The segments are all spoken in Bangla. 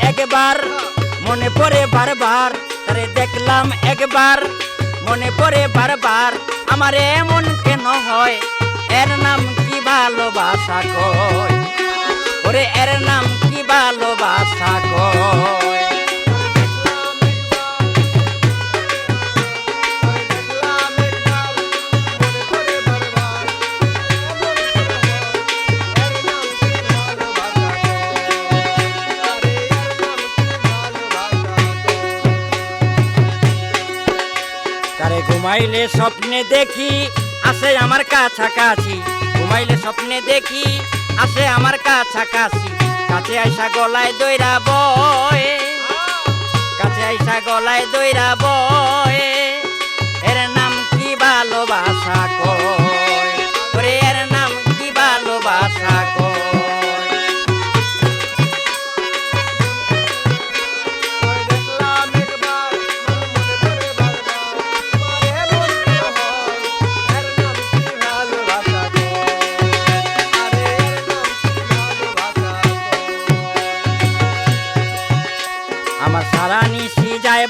একবার, মনে পড়ে বারবার। তারে দেখলাম একবার, মনে পড়ে বারবার। আমার এমন কেন হয়? এর নাম কি ভালোবাসা কয়? ওরে, এর নাম কি ভালোবাসা কয়? ঘুমাইলে স্বপ্নে দেখি, আসে আমার কাছাকাছি। ঘুমাইলে স্বপ্নে দেখি, আসে আমার কাছাকাছি। কাছে আইসা গলায় দৈরা বয়, কাছে আইসা গলায় দৈরা বয়। এর নাম কি ভালোবাসা কয়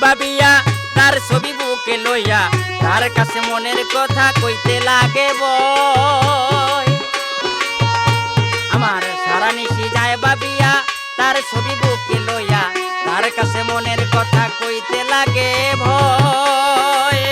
বাবিয়া, তার ছবি বুকে লইয়া, তার কাছে মনের কথা কইতে লাগে আমার সারা নিশি যায় ভাবিয়া তার ছবি বুকে লইয়া, তার কাছে মনের কথা কইতে লাগে ভয়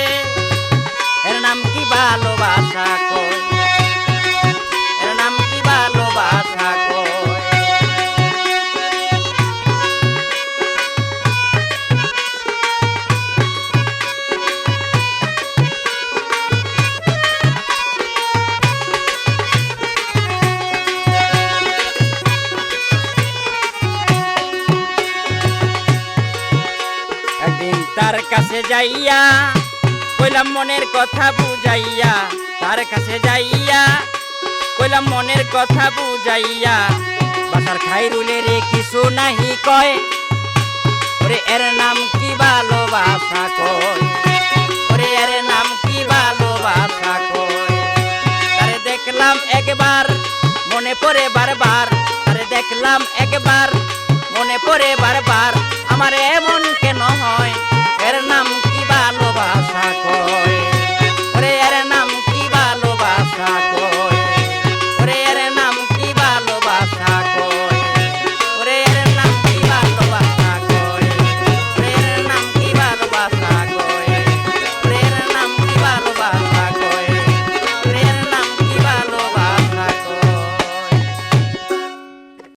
কাছে যাইয়া কইলাম মনের কথা বুঝাইয়া, তার কাছে যাইয়া কইলাম মনের কথা বুঝাইয়া, বাসার রে কিছু নাহি কয়। ওরে এর নাম কি ভালোবাসা কয়? ওরে এর নাম কি ভালোবাসা কয়? তারে দেখলাম একবার মনে পড়ে বারবার, তারে দেখলাম একবার মনে পড়ে বারবার, আমার এমন এর নাম কি ভালোবাসা?